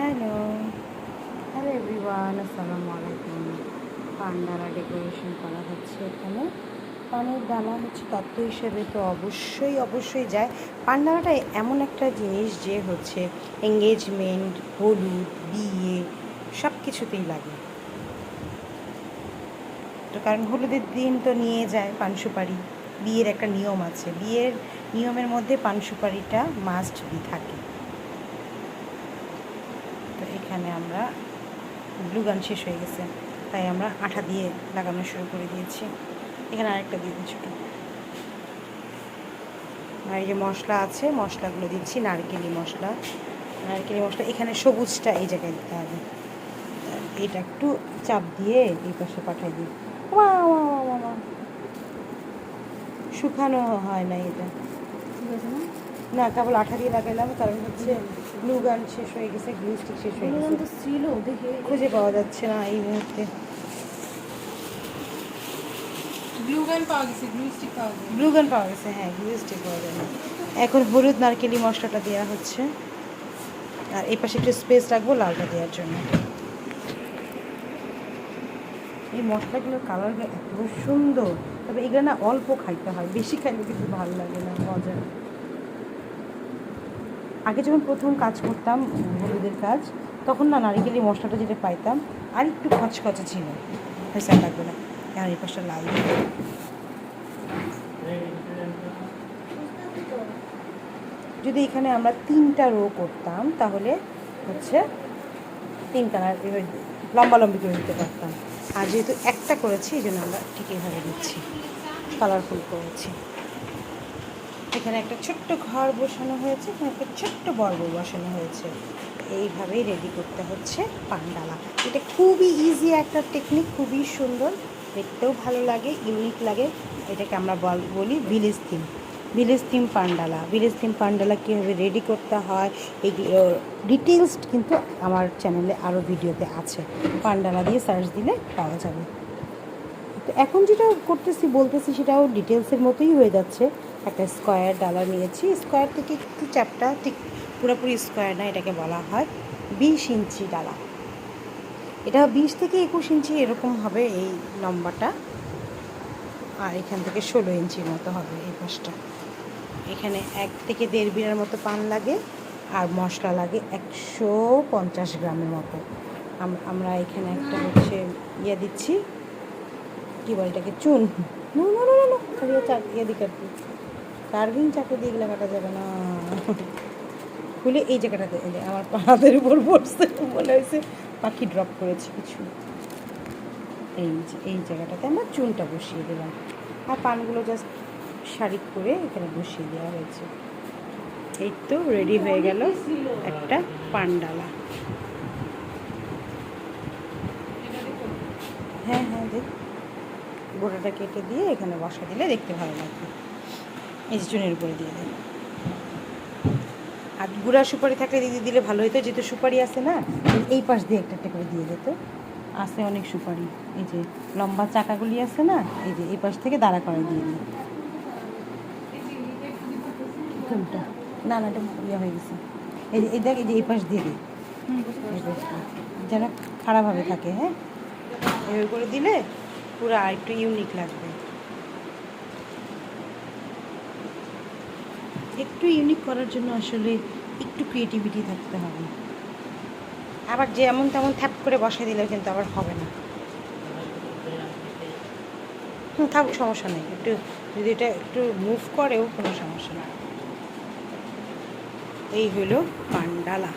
Hello hello everyone আসসালামু আলাইকুম Pandara decoration করা হচ্ছে এখানে। পানের ডালা হচ্ছে তত্ত্ব হিসেবে, তো অবশ্যই অবশ্যই যায়। পান্ডালাটা এমন একটা জিনিস যে হচ্ছে এঙ্গেজমেন্ট হলুদ, বিয়ে সব কিছুতেই লাগে। তো কারণ হলুদের দিন তো নিয়ে যায় পান সুপারি। বিয়ের একটা নিয়ম আছে। বিয়ের নিয়মের মধ্যে পান সুপারিটা মাস্ট বি থাকে। এখানে আমরা গ্লু গান শেষ হয়ে গেছে। তাই আমরা আঠা দিয়ে লাগানো শুরু করে দিয়েছি। এখানে আরেকটা দিয়ে দিই ছোটো আর এই যে মশলা আছে, মশলাগুলো দিচ্ছি, নারকেলি মশলা। নারকেলি মশলা, এখানে সবুজটা এই জায়গায় দিতে হবে। এটা একটু চাপ দিয়ে এই পাশে পাঠাই দিই। শুকানো হয় না এটা। ঠিক আছে না না কেবল আঠা দিয়ে লাগাইলাম কারণ হচ্ছে গ্লু গান শেষ হয়ে গেছে গ্লু স্টিক শেষ হয়ে গেছে। ছিল দেখে খুঁজে পাওয়া যাচ্ছে না এই মুহূর্তে। গ্লু গান পাওয়া গেছে গ্লু স্টিক পাওয়া যায় গ্লু গান পাওয়া গেছে হ্যাঁ গ্লু স্টিক পাওয়া যায়। এখন হলুদ নারকেলি মশলাটা দেওয়া হচ্ছে। আর এই পাশে একটু স্পেস রাখব লালটা দেওয়ার জন্য। এই মশলাগুলোর কালার এত সুন্দর। তবে এগুলো না অল্প খাইতে হয় বেশি খাইলে কিন্তু ভালো লাগে না মজা। আগে যখন প্রথম কাজ করতাম, হলুদের কাজ, তখন না নারিকেলি মশলাটা যেটা পাইতাম, আর একটু খচখচে ছিল। হয়েছে লাগবে না। আর এই পাশটা লাল। যদি এখানে আমরা তিনটা রো করতাম, তাহলে হচ্ছে তিন কালার লম্বা লম্বি করে দিতে পারতাম। আর যেহেতু একটা করেছি, এই জন্য আমরা ঠিক এইভাবে দিচ্ছি। কালারফুল করেছি। এখানে একটা ছোট্ট ঘর বসানো হয়েছে, এখানে একটা ছোট্ট বর্গ বসানো হয়েছে। এইভাবেই রেডি করতে হচ্ছে পান্ডালা। এটা খুবই ইজি একটা টেকনিক খুবই সুন্দর। দেখতেও ভালো লাগে ইউনিক লাগে। এটাকে আমরা বল- ভিলেজ থিম ভিলেজ থিম পান্ডালা। ভিলেজ থিম পান্ডালা কীভাবে রেডি করতে হয় এগুলো ডিটেলস কিন্তু আমার চ্যানেলে আরও ভিডিওতে আছে। পান্ডালা দিয়ে সার্চ দিলে পাওয়া যাবে। তো এখন যেটা করতেছি, বলতেছি সেটাও ডিটেলসের মতোই হয়ে যাচ্ছে। একটা স্কোয়ার ডালা নিয়েছি। স্কোয়ার থেকে একটু চ্যাপটা ঠিক পুরোপুরি স্কোয়ার না এটাকে বলা হয়। বিশ ইঞ্চি ডালা এটা বিশ থেকে একুশ ইঞ্চি এরকম হবে এই লম্বাটা আর এখান থেকে ষোলো ইঞ্চির মতো হবে এই পাশটা। এখানে এক থেকে দেড় বিড়ার মতো পান লাগে আর মশলা লাগে একশো পঞ্চাশ গ্রামের মতো। আম- আমরা এখানে একটা হচ্ছে ইয়ে দিচ্ছি। কী বলে এটাকে? চুন। নো নো নো নো ইয়ে কাটবি কার্ভিং চাকু দিয়ে এগুলো কাটা যাবে না। খুলে এই জায়গাটাতে এলে আমার পাহাড়ের উপর পড়ছে, মনে হয়েছে পাখি ড্রপ করেছে কিছু। এই এই জায়গাটাতে আমরা চুনটা বসিয়ে দিলাম। আর পানগুলো জাস্ট শাড়ি করে এখানে বসিয়ে দেওয়া হয়েছে। এই তো রেডি হয়ে গেল একটা পান্ডালা। হ্যাঁ হ্যাঁ দেখ। গোটাটা কেটে দিয়ে এখানে বসা দিলে দেখতে ভালো লাগবে। এই উপরে দিয়ে দেন। আর গুড়া সুপারি থাকলে দিদি দিলে ভালো হতো যেহেতু সুপারি আছে না, এই পাশ দিয়ে একটা একটা করে দিয়ে যেত। আছে অনেক সুপারি, এই যে লম্বা চাকাগুলি আছে না, এই যে এই পাশ থেকে দাঁড়া করে দিয়ে দিই। না না, এটা ইয়ে হয়ে গেছে। এই যে, এই দেখ, এই যে এই পাশ দিয়ে দিই। যেন খারাপভাবে থাকে হ্যাঁ? এভাবে করে দিলে পুরো আর একটু ইউনিক লাগবে। একটু ইউনিক করার জন্য আসলে একটু ক্রিয়েটিভিটি থাকতে হবে। আবার যেমন তেমন থ্যাপ করে বসে দিলে কিন্তু আবার হবে না। হুম থাকুক সমস্যা নেই। একটু, যদি এটা একটু মুভ করেও কোনো সমস্যা নেই। এই হলো পান্ডালা।